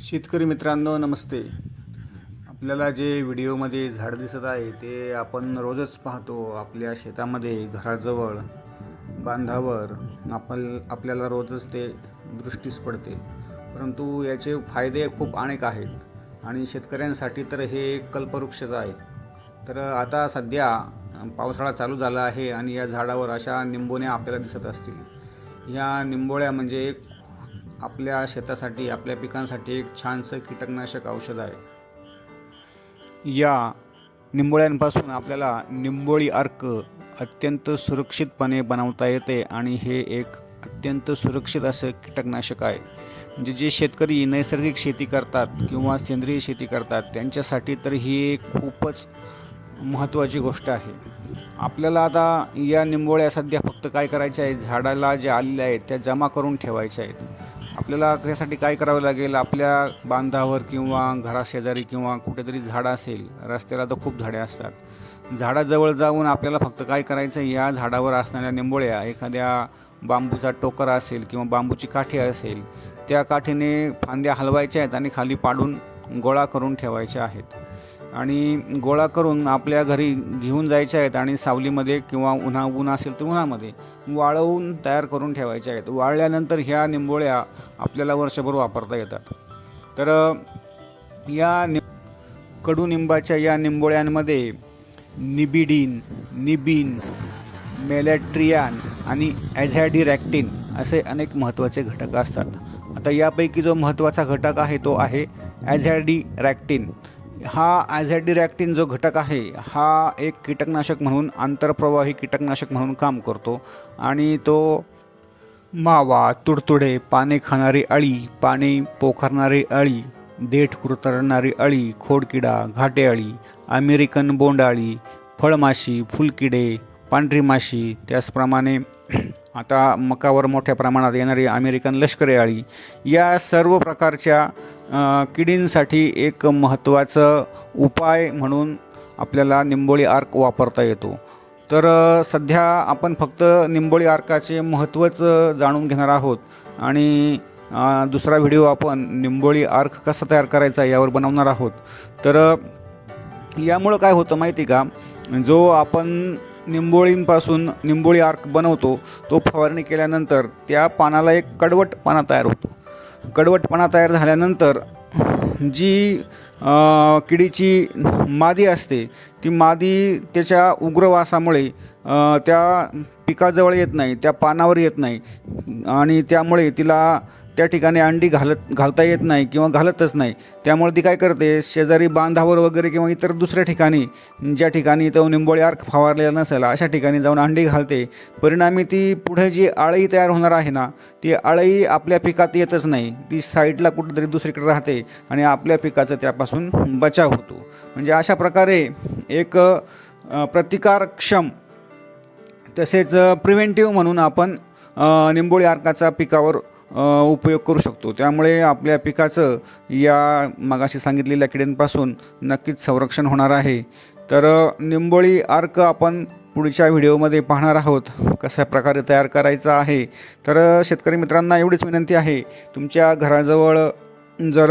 शेतकरी मित्रांनो नमस्ते. आपल्याला जे व्हिडिओमध्ये झाड दिसत आहे ते आपण रोजच पाहतो आपल्या शेतामध्ये घराजवळ बांधावर. आपण आपल्याला रोजच ते दृष्टीस पडते. परंतु याचे फायदे खूप अनेक आहेत. आणि शेतकऱ्यांसाठी तर हे कल्पवृक्षच आहे. तर आता सध्या पावसाळा चालू झाला आहे आणि या झाडावर अशा निंबोण्या आपल्याला दिसत असतील. या निंबोळ्या म्हणजे एक आपल्या शेतासाठी आपल्या पिकांसाठी एक छानसं कीटकनाशक औषध आहे. या निंबोळ्यांपासून आपल्याला निंबोळी अर्क अत्यंत सुरक्षितपणे बनवता येते आणि हे एक अत्यंत सुरक्षित असं कीटकनाशक आहे. म्हणजे जे शेतकरी नैसर्गिक शेती करतात किंवा सेंद्रिय शेती करतात त्यांच्यासाठी तर ही एक खूपच महत्त्वाची गोष्ट आहे. आपल्याला आता या निंबोळ्या सध्या फक्त काय करायच्या आहेत? झाडाला ज्या आलेल्या आहेत त्या जमा करून ठेवायच्या आहेत. आपल्याला त्यासाठी काय करावं लागेल? आपल्या बांधावर किंवा घराशेजारी किंवा कुठेतरी झाडं असेल रस्त्याला तर खूप झाडे असतात. झाडाजवळ जाऊन आपल्याला फक्त काय करायचं? या झाडावर असणाऱ्या निंबोळ्या एखाद्या बांबूचा टोकर असेल किंवा बांबूची काठी असेल त्या काठीने फांद्या हलवायच्या आहेत आणि खाली पाडून गोळा करून ठेवायच्या आहेत. आणि गोळा करून आपल्या घरी घेऊन जायच्या आहेत आणि सावलीमध्ये किंवा उन्हा ऊन असेल तर उन्हामध्ये वाळवून तयार करून ठेवायच्या आहेत. वाळल्यानंतर ह्या निंबोळ्या आपल्याला वर्षभर वापरता येतात. तर या नि कडुनिंबाच्या या निंबोळ्यांमध्ये निबिडीन निबिन मेलॅट्रियान आणि ॲझॅडिरॅक्टिन असे अनेक महत्त्वाचे घटक असतात. आता यापैकी जो महत्त्वाचा घटक आहे तो आहे ॲझॅडिरॅक्टिन हा ॲझॅडिरॅक्टिन जो घटक आहे हा एक कीटकनाशक म्हणून आंतरप्रवाही कीटकनाशक म्हणून काम करतो. आणि तो मावा तुडतुडे पाने खाणारी अळी पाने पोखरणारी अळी देठ कुरतरणारी अळी खोडकिडा घाटे अळी अमेरिकन बोंडाळी फळमाशी फुलकिडे पांढरी माशी त्याचप्रमाणे आता मकावर मोठ्या प्रमाणात येणारी अमेरिकन लष्करी अळी या सर्व प्रकारच्या किडींसाठी एक महत्त्वाचं उपाय म्हणून आपल्याला निंबोळी आर्क वापरता येतो. तर सध्या आपण फक्त निंबोळी आर्काचे महत्त्वच जाणून घेणार आहोत. आणि दुसरा व्हिडिओ आपण निंबोळी आर्क कसा तयार करायचा यावर बनवणार आहोत. तर यामुळं काय होतं माहिती का? जो आपण निंबोळींपासून निंबोळी आर्क बनवतो तो फवारणी केल्यानंतर त्या पानाला एक कडवट पाना तयार होतो. कडवटपणा तयार झाल्यानंतर जी किडीची मादी असते ती मादी त्याच्या उग्रवासामुळे त्या पिकाजवळ येत नाही त्या पानावर येत नाही आणि त्यामुळे तिला त्या ठिकाणी अंडी घालत घालता येत नाही किंवा घालतच नाही. त्यामुळे ती काय करते शेजारी बांधावर वगैरे किंवा इतर दुसऱ्या ठिकाणी ज्या ठिकाणी तो निंबोळी अर्क फवारलेला नसेल अशा ठिकाणी जाऊन अंडी घालते. परिणामी ती पुढे जी आळई तयार होणार आहे ना ती आळई आपल्या पिकात येतच नाही. ती साईडला कुठंतरी दुसरीकडे राहते आणि आपल्या पिकाचा त्यापासून बचाव होतो. म्हणजे अशा प्रकारे एक प्रतिकारक्षम तसेच प्रिव्हेंटिव्ह म्हणून आपण निंबोळी अर्काचा पिकावर उपयोग करू शकतो. त्यामुळे आपल्या पिकाचं या मगाशी सांगितलेल्या किड्यांपासून नक्कीच संरक्षण होणार आहे. तर निंबोळी अर्क आपण पुढच्या व्हिडिओमध्ये पाहणार आहोत. कशा प्रकारे तयार करायचं आहे. तर शेतकरी मित्रांना एवढीच विनंती आहे. तुमच्या घराजवळ जर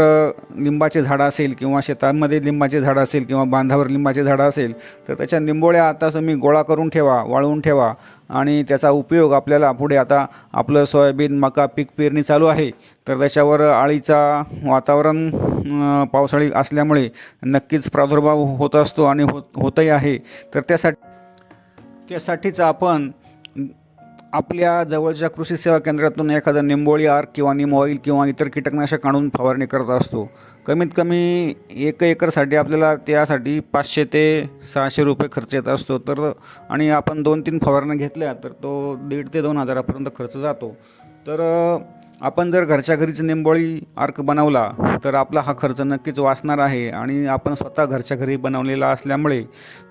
लिंबाचे झाडं असेल किंवा शेतांमध्ये लिंबाचे झाडं असेल किंवा बांधावर लिंबाचे झाडं असेल तर त्याच्या निंबोळ्या आता तुम्ही गोळा करून ठेवा वाळवून ठेवा आणि त्याचा उपयोग आपल्याला पुढे आता आपलं सोयाबीन मका पीक पेरणी चालू आहे. तर त्याच्यावर आळीचा वातावरण पावसाळी असल्यामुळे नक्कीच प्रादुर्भाव होत असतो आणि होत होतही आहे. तर त्यासाठी त्यासाठीच आपण आपल्या जवळच्या कृषी सेवा केंद्रातून एखादं निंबोळी आर किंवा निम ऑइल किंवा इतर कीटकनाशक आणून फवारणी करत असतो. कमीत कमी एक एकरसाठी आपल्याला त्यासाठी पाचशे ते सहाशे रुपये खर्च येत असतो. तर आणि आपण दोन तीन फवारण्या घेतल्या तर तो दीड ते दोन हजारापर्यंत खर्च जातो. तर आपण जर घरच्या घरीच निंबोळी आर्क बनवला तर आपला हा खर्च नक्कीच वाचणार आहे. आणि आपण स्वतः घरच्या घरी बनवलेला असल्यामुळे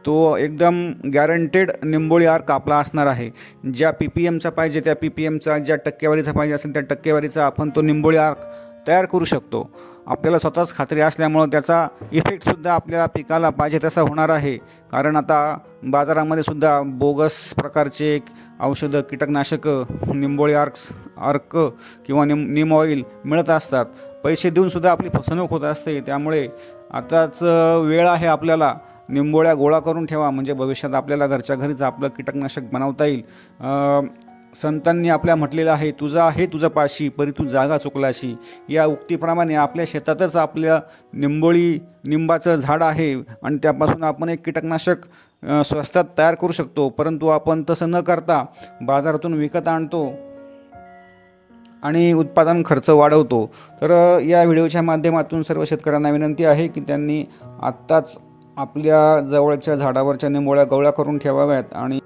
तो एकदम गॅरंटेड निंबोळी आर्क आपला असणार आहे. ज्या पी पी एमचा पाहिजे त्या पी पी एमचा ज्या टक्केवारीचा पाहिजे असेल त्या टक्केवारीचा आपण तो निंबोळी आर्क तयार करू शकतो. आपल्याला स्वतःच खात्री असल्यामुळं त्याचा इफेक्टसुद्धा आपल्याला पिकाला पाहिजे तसा होणार आहे. कारण आता बाजारामध्ये सुद्धा बोगस प्रकारचे औषधं कीटकनाशकं निंबोळी आर्क्स अर्क किंवा निम निम ऑइल मिळत असतात. पैसे देऊनसुद्धा आपली फसवणूक होत असते. त्यामुळे आताच वेळ आहे आपल्याला निंबोळ्या गोळा करून ठेवा. म्हणजे भविष्यात आपल्याला घरच्या घरीच आपलं कीटकनाशक बनवता येईल. संतांनी आपल्या म्हटलेलं आहे तुझा आहे तुझं पाशी परी तू जागा चुकलाशी या उक्तीप्रमाणे आपल्या शेतातच आपल्या निंबोळी निंबाचं झाड आहे आणि त्यापासून आपण एक कीटकनाशक स्वस्तात तयार करू शकतो. परंतु आपण तसं न करता बाजारातून विकत आणतो आणि उत्पादन खर्च वाढवतो. तर या व्हिडिओच्या माध्यमातून सर्व शेतकऱ्यांना विनंती आहे की त्यांनी आत्ताच आपल्या जवळच्या झाडावरच्या निंबोळ्या गवळ्या करून ठेवाव्यात आणि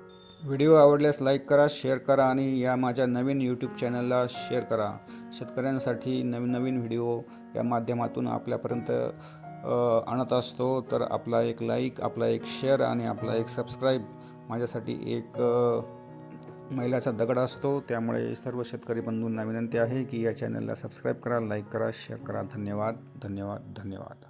व्हिडिओ आवडल्यास लाईक करा शेअर करा आणि या माझ्या नवीन यूट्यूब चॅनलला शेअर करा. शेतकऱ्यांसाठी नवीन नवीन व्हिडिओ या माध्यमातून आपल्यापर्यंत आणत असतो. तर आपला एक लाईक आपला एक शेअर आणि आपला एक सबस्क्राईब माझ्यासाठी एक मैलाचा दगड असतो. त्यामुळे सर्व शेतकरी बंधूंना विनंती आहे की या चॅनलला सबस्क्राईब करा लाईक करा शेअर करा. धन्यवाद धन्यवाद धन्यवाद.